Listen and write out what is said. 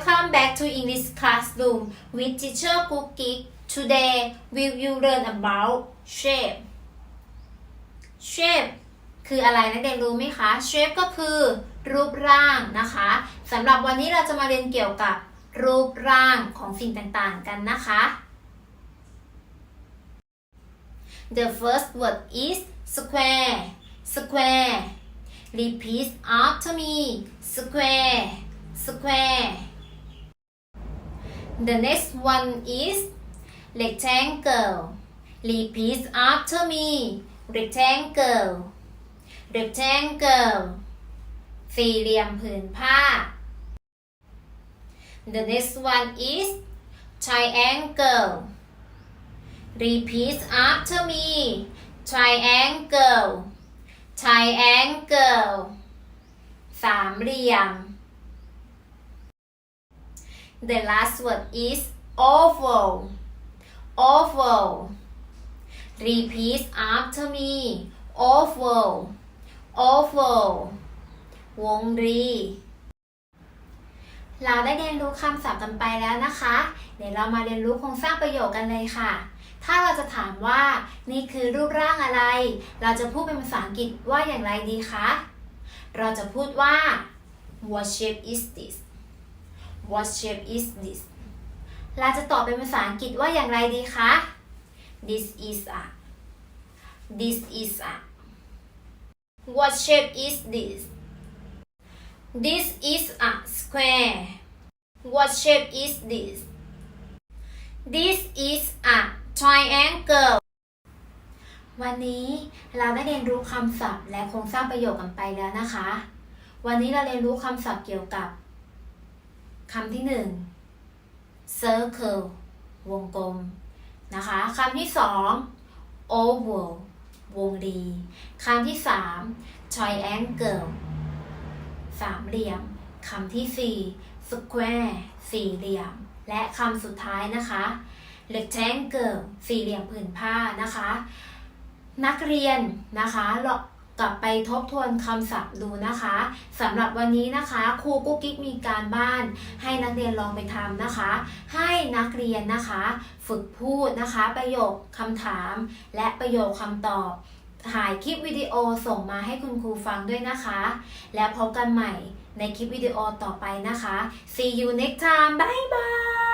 Welcome back to English classroom with teacher Cookie. Today we will learn about shape. Shape คืออะไรนักเรียนรู้ไหมคะ Shape ก็คือรูปร่างนะคะสำหรับวันนี้เราจะมาเรียนเกี่ยวกับรูปร่างของสิ่งต่างๆกันนะคะ The first word is square. Square. Repeat after me. Square. square The next one is rectangle repeat after me rectangle rectangle สี่เหลี่ยมผืนผ้า The next one is triangle repeat after me triangle triangle สามเหลี่ยม The last word is oval oval repeat after me oval oval วงรี เราได้เรียนรู้คำศัพท์กันไปแล้วนะคะ เดี๋ยวเรามาเรียนรู้โครงสร้างประโยคกันเลยค่ะ ถ้าเราจะถามว่านี่คือรูปร่างอะไร เราจะพูดเป็นภาษาอังกฤษว่าอย่างไรดีคะ เราจะพูดว่า what shape is this what shape is this เราจะตอบเป็นภาษาอังกฤษว่าอย่างไรดีคะ this is a this is a what shape is this This is a square. What shape is this? This is a triangle. วันนี้เราได้เรียนรู้คำศัพท์และโครงสร้างประโยคกันไปแล้วนะคะ วันนี้เราเรียนรู้คำศัพท์เกี่ยวกับ คำที่หนึ่ง circle วงกลมนะคะคำที่สอง oval วงรีคำที่สาม triangle สามเหลี่ยมคำที่สี่ square สี่เหลี่ยม และคำสุดท้ายนะคะ rectangle สี่เหลี่ยมผืนผ้านะคะ นักเรียนนะคะ กลับไปทบทวนคำศัพท์ดูนะคะสำหรับวันนี้นะคะครูกุ๊กกิ๊กมีการบ้าน ให้นักเรียนลองไปทำนะคะ ให้นักเรียนนะคะ ฝึกพูดนะคะ ประโยคคำถาม และประโยคคำตอบถ่ายคลิปวิดีโอส่งมาให้คุณครูฟังด้วยนะคะ แล้วพบกันใหม่ในคลิปวิดีโอต่อไปนะคะ see you next time bye bye